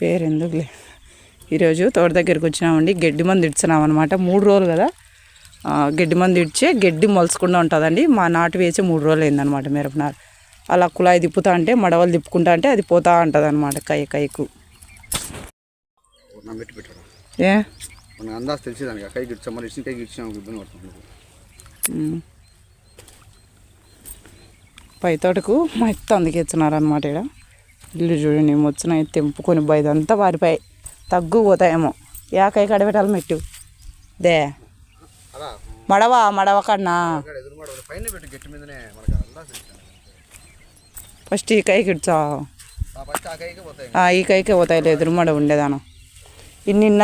పేరు ఎందుకులే? ఈరోజు తోట దగ్గరికి వచ్చినామండి గడ్డి మంది ఇడుచున్నాం అనమాట మూడు రోజులు కదా? గడ్డి మంది ఇడిచే గడ్డి మొలసకుండా ఉంటుందండి. మా నాటు వేసి మూడు రోజులు అయిందనమాట మిరపనారు అలా కుళాయి తిప్పుతా అంటే మడవలు తిప్పుకుంటా అంటే అది పోతా ఉంటుంది అనమాట కై కైకు ఏ? మనకు అందాజు తెలిసేదానికి? కైకి ఇచ్చాం మళ్ళీ ఇచ్చిన కైకి ఇచ్చాం ఇబ్బంది పడుతుంది ఉమ్. పై తోటకు మొత్తం అందుకే ఇచ్చినారనమాట ఇక్కడ ఇల్లు చూడండి వచ్చినాయి తెంపుకొని బయదంతా వారిపోయి తగ్గు పోతాయేమో యాకై కడబెట్టాలి మెట్టు. దే. మడవ మడవ కన్నా. ఫస్ట్ ఈ కైకి ఇడ్చా ఆ, ఈ కైకే పోతాయి. ఎదురు మడ ఉండేదాను. ఇది నిన్న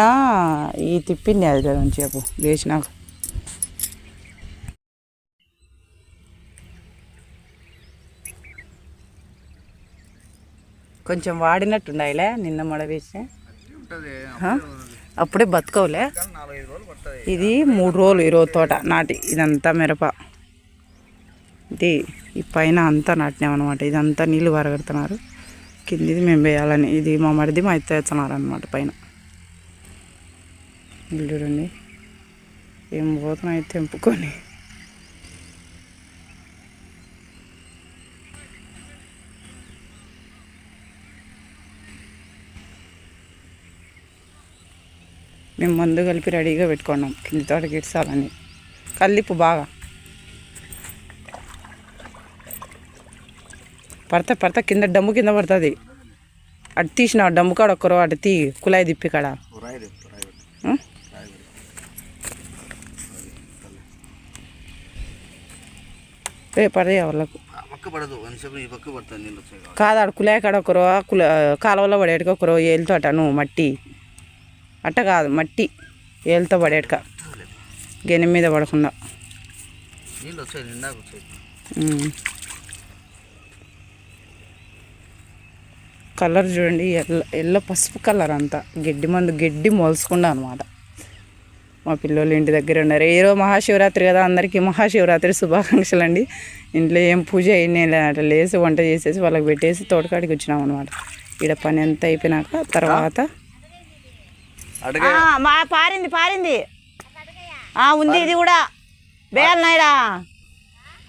ఈ తిప్పింది అది కదా చెప్పు కొంచెం వాడినట్టుండాయిలే నిన్న మడ వేస్తే ఉంటుంది. ఆ? అప్పుడే పడుతుంది ఇది మూడు రోజులు ఈరోజు తోట నాటి ఇదంతా మిరప. ఇది ఈ పైన అంతా నాటినాం అనమాట ఇదంతా నీళ్ళు వరగడుతున్నారు. కిందిది మేము వేయాలని. ఇది మా మరిది మా ఎత్త వేస్తున్నారు అనమాట పైన. ఇల్లు చూడండి ఏం పోతున్నాయి తెంపుకొని. మేము మందు కలిపి రెడీగా పెట్టుకున్నాం. కింది తోటకి ఇడ్చాలని కల్లిప్పు బాగా. పడతా పడతా కింద డమ్ము కింద పడుతుంది. అటు తీసిన డమ్ము కాడ ఒక్కరో అటు తీ కుళాయి తిప్పి కాడ. రే పడే వాళ్ళకు. కాదు ఆడ కుళాయి కాడ ఒకరో కుల కాలువలో పడేటికి ఒకరో ఏలుతో అటను మట్టి. అట్ట కాదు మట్టి. ఏలుతో పడేటిక. గెని మీద పడకుండా. కలర్ చూడండి ఎల్ల ఎల్లో పసుపు కలర్ అంతా. గడ్డి మందు గడ్డి మొలుసుకుండా అనమాట మా పిల్లలు ఇంటి దగ్గర ఉన్నారు. ఏ రోజు మహాశివరాత్రి కదా అందరికీ మహాశివరాత్రి శుభాకాంక్షలు అండి. ఇంట్లో ఏం పూజ అయినా అట్లా లేసి వంట చేసేసి వాళ్ళకి పెట్టేసి తోటకాడికి వచ్చినాం అనమాట ఈడ పని ఎంత అయిపోయినాక తర్వాత మా పారింది పారింది. ఆ, ఉంది ఇది కూడా. వేయాలనాయిడా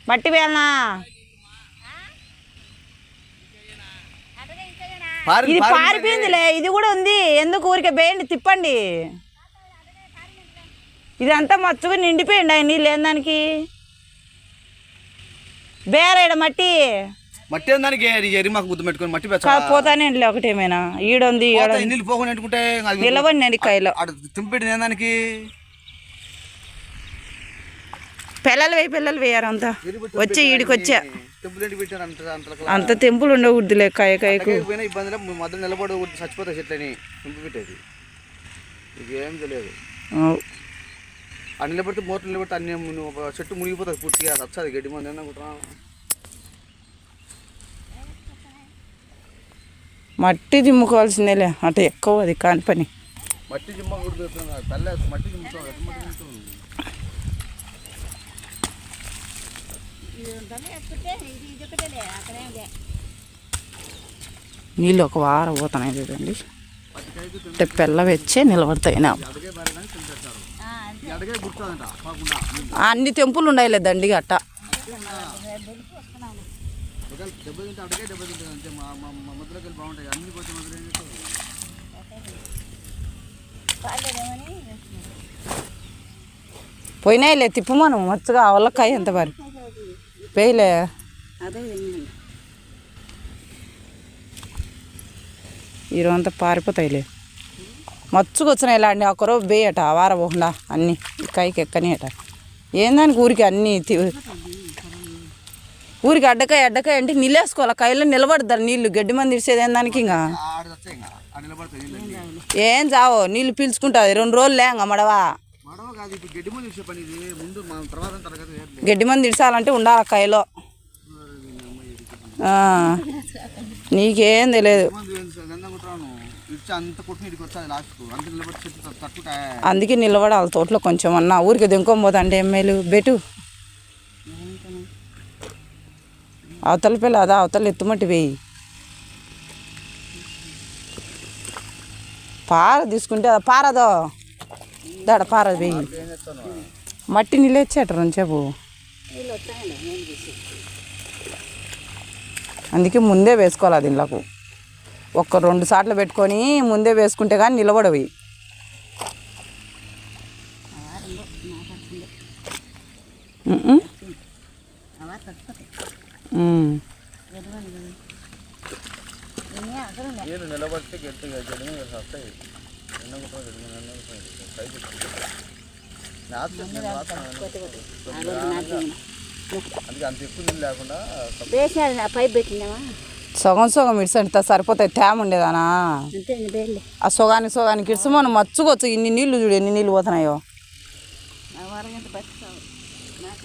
మట్టి పారి ఇది పారిపోయిందిలే. ఇది కూడా ఉంది. ఎందుకు ఊరికే వేయండి తిప్పండి? ఇదంతా మచ్చుగా నిండిపోయింది. ఆయన నీళ్ళు ఏం దానికి. బేరేడ మట్టి. మట్టి దానికి? నీ ఎరి మాకు గుర్తు పెట్టుకొని మట్టి పోతానే ఒకటేమైనా? ఈడుంది నీళ్ళు పోకుండా పెట్టుకుంటే నిలవండి ఆడ తింపెట్టింది దానికి? పిల్లలు వేయి పిల్లలు వేయారు అంతా. వచ్చే ఈడికి వచ్చా. అంత తెంపులు ఉండకూడదులే కాయ కాయకు. ఇబ్బంది మధ్య నిలబడి చచ్చిపోతాయి చెట్లని. తింపు పెట్టేది. ఇది తెలియదు. ఆ నిలబడితే మూతలు నిలబడితే అన్ని చెట్టు మునిగిపోతుంది పూర్తిగా వచ్చాది గడ్డి మంది అనుకుంటున్నా మట్టి దిమ్ముకోవాల్సిందేలే. అటు ఎక్కువ అది కాని పని. మట్టి మట్టి నీళ్ళు ఒక వారం పోతున్నాయి చూడండి. అంటే పెళ్ళ వచ్చే నిలబడతాయి అన్ని తెంపులు ఉండాలి దండిగా అట్ట. ఒకవేళ దెబ్బ తింటే అడగే దెబ్బ తింటుంది అంతే. మా మా ముద్రకి బాగుంటాయి. అన్ని పోతే ముద్ర ఏం చేస్తావు? పోయినాయిలే తిప్పమను మచ్చగా అవలకాయ ఎంత మరి? పేయలే. ఈరోజు అంతా పారిపోతాయిలే మచ్చుకు వచ్చినాయి ఇలా అండి ఒకరో బేయట వార పోకుండా అన్ని. కాయకి ఎక్కని అట ఏందానికి ఊరికి అన్ని తి- ఊరికి అడ్డకాయ అడ్డకాయ అంటే నిలేసుకోవాలి కాయలో నిలబడతారు నీళ్ళు. గడ్డి మంది ఇచ్చేది దానికి ఇంకా? ఏం చావో నీళ్ళు పీల్చుకుంటుంది. రెండు రోజులు లేంగ మడవా మడవ. గడ్డి మంది ఇడిచాలంటే ఉండాలి కాయలో నీకేం తెలియదు అందుకే నిలబడాలి తోటలో కొంచెం అన్న ఊరికి దింకోపోతా అంటే ఎమ్మెల్యే బెటు. అవతల పిల్ల అదా అవతల ఎత్తుమట్టి వేయి. పార తీసుకుంటే అది పారదో? దాడ పార వేయి. మట్టి నీళ్ళు ఇచ్చేట అందుకే ముందే వేసుకోవాలి అది ఒక ఒక్క రెండు సార్లు పెట్టుకొని ముందే వేసుకుంటే కానీ నిలబడవి. ఉమ్మ్. అందుకే అంత ఎక్కువ లేకుండా పైపు పెట్టినావా సగం సగం ఇడిసంటే సరిపోతాయి? తేమ ఉండేదానా? ఆ సొగానికి సొగానికి ఇడిసి మనం మచ్చుకోవచ్చు. ఇన్ని నీళ్ళు చూడు ఎన్ని నీళ్ళు పోతున్నాయో.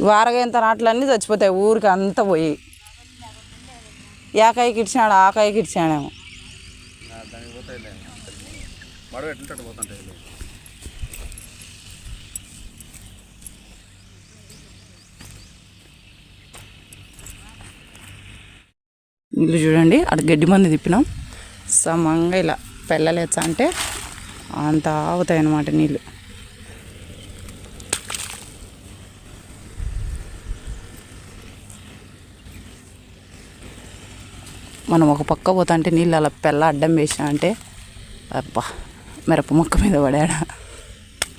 వారగంత నాట్లన్నీ చచ్చిపోతాయి. ఊరికి అంతా పోయి. ఏకాయకి ఇడిచాడు ఆకాయకి ఇడిచాడేమో. ఆ, దానికి పోతాయి మడవ ఎట్లుంటే పోతుంటాయి నీళ్ళు చూడండి అక్కడ గడ్డి మంది తిప్పినాం. సమంగా ఇలా పెళ్ళలేచ్చా అంటే అంత ఆగుతాయి అన్నమాట నీళ్ళు. మనం ఒక పక్క పోతా అంటే నీళ్ళు అలా పెళ్ళ అడ్డం వేసినా అంటే అబ్బా మిరప మొక్క మీద పడాడా?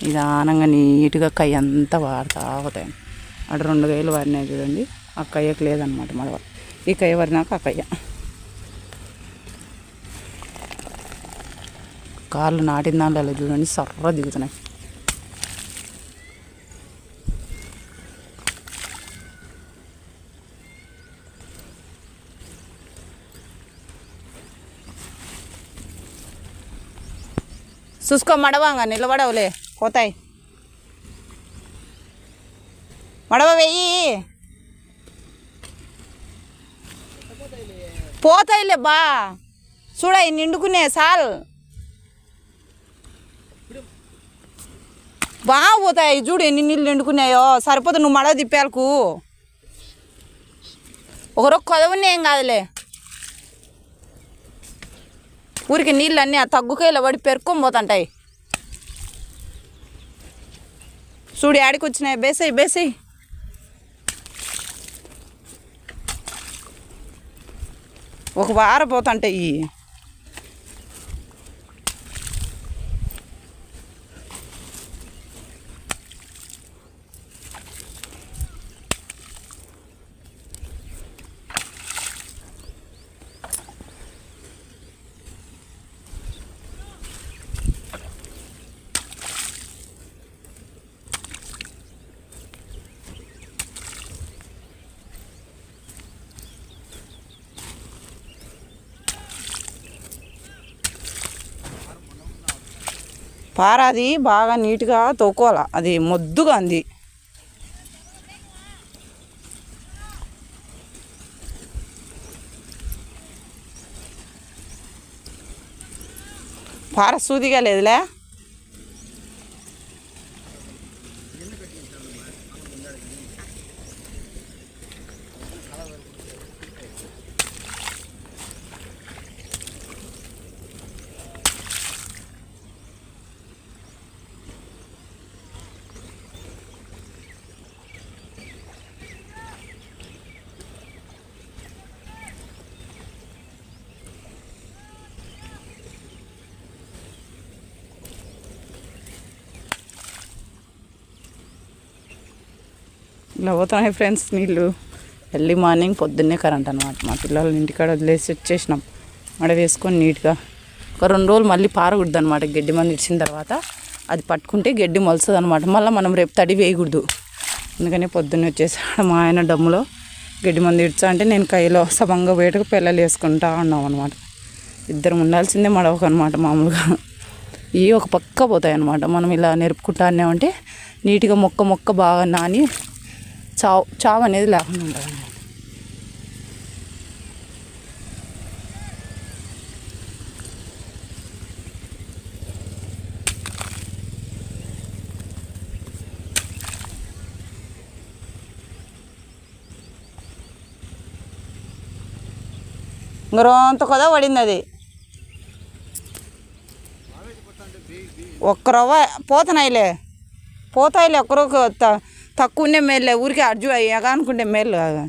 నిదానంగా నీట్గా కయ్య అంతా వాడుతూ పోతాయి. అటు రెండు కాయలు వారినాయి చూడండి. ఆ కయ్యకు లేదనమాట మడవ ఈ కయ్య వారినాక ఆ కయ్య. కాళ్ళు నాటిన దాంట్లో చూడండి సర్ర దిగుతున్నాయి. చూసుకో మడవంగా నిలబడవులే. పోతాయి. మడవ వెయ్యి పోతాయిలే బా. చూడ నిండుకునే సాల్. బాగా పోతాయి చూడు ఎన్ని నీళ్ళు నిండుకున్నాయో. సరిపోతు నువ్వు మడవ తిప్పేలకు ఒకరొక కొదవని ఏం కాదులే. ఊరికి నీళ్ళన్నీ ఆ తగ్గుకాయలో పడి పెరుక్కొని పోతుంటాయి చూడు యాడికి వచ్చినాయి బేసాయి బేసాయి. ఒక వారం పోతుంటాయి. పార అది బాగా నీట్గా తోకోవాలి అది మొద్దుగా అంది. పార సూదిగా లేదులే. ఇలా పోతున్నాయి ఫ్రెండ్స్ నీళ్ళు. ఎర్లీ మార్నింగ్ పొద్దున్నే కరెంట్ అనమాట మా పిల్లలు ఇంటికాడ వదిలేసి వచ్చేసినాం మడ వేసుకొని నీట్గా. ఒక రెండు రోజులు మళ్ళీ పారకూడదు అనమాట గడ్డి మంది ఇచ్చిన తర్వాత అది పట్టుకుంటే గడ్డి మొలుస్తుంది అనమాట మళ్ళీ మనం రేపు తడి వేయకూడదు. అందుకని పొద్దున్నే వచ్చేసాడు మా ఆయన డమ్ములో గడ్డి మంది ఇడ్చా అంటే నేను కైలో సమంగా వేటకు పిల్లలు వేసుకుంటా ఉన్నాం అనమాట ఇద్దరం ఉండాల్సిందే మడవకు అనమాట మామూలుగా. ఇవి ఒక పక్క పోతాయి అనమాట మనం ఇలా నేర్పుకుంటా అన్నామంటే నీట్గా మొక్క మొక్క బాగా నాని చావు చావు అనేది లేకుండా ఉండదు అన్నమాట. ఇంక కొద పడింది అది ఒక్క రవ్వ పోతున్నాయిలే పోతాయిలే ఒక్కరొక తక్కువనే మేలులే ఊరికే అర్జు అయ్యాక అనుకుంటే మేలు కాదు.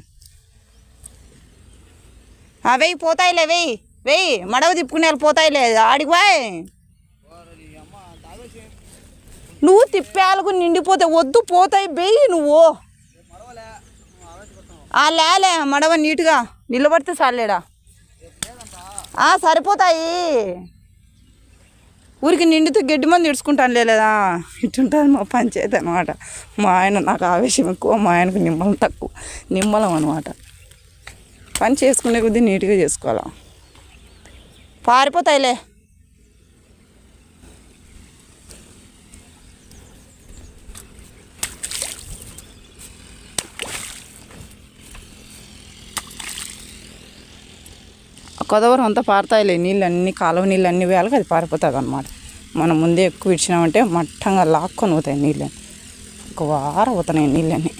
వెయ్యి పోతాయిలే వెయ్యి వెయ్యి మడవ తిప్పుకునే వాళ్ళు పోతాయిలే ఆడికి బాయ్ నువ్వు తిప్పేళ్ళకు నిండిపోతే వద్దు పోతాయి వెయ్యి నువ్వు. ఆ లేలే మడవ నీట్గా నిలబడితే చాలేడా? సరిపోతాయి. ఊరికి నిండితే గడ్డి మంది ఇడుచుకుంటాను లేదా? ఇట్టుంటుంది మా పంచాయతీ అనమాట మా ఆయన నాకు ఆవేశం ఎక్కువ మా ఆయనకు నిమ్మలం తక్కువ. నిమ్మలం అనమాట పని చేసుకునే కొద్దీ నీట్గా చేసుకోవాలా? పారిపోతాయిలే. గోదావరి అంతా పారుతాయిలే. నీళ్ళు అన్ని కాలువ నీళ్ళు అన్ని వేయాలి అది పారిపోతుంది అనమాట మనం ముందే ఎక్కువ ఇచ్చినామంటే మట్టంగా లాక్కొని పోతాయి నీళ్ళని. ఒక వారం పోతున్నాయి నీళ్ళని.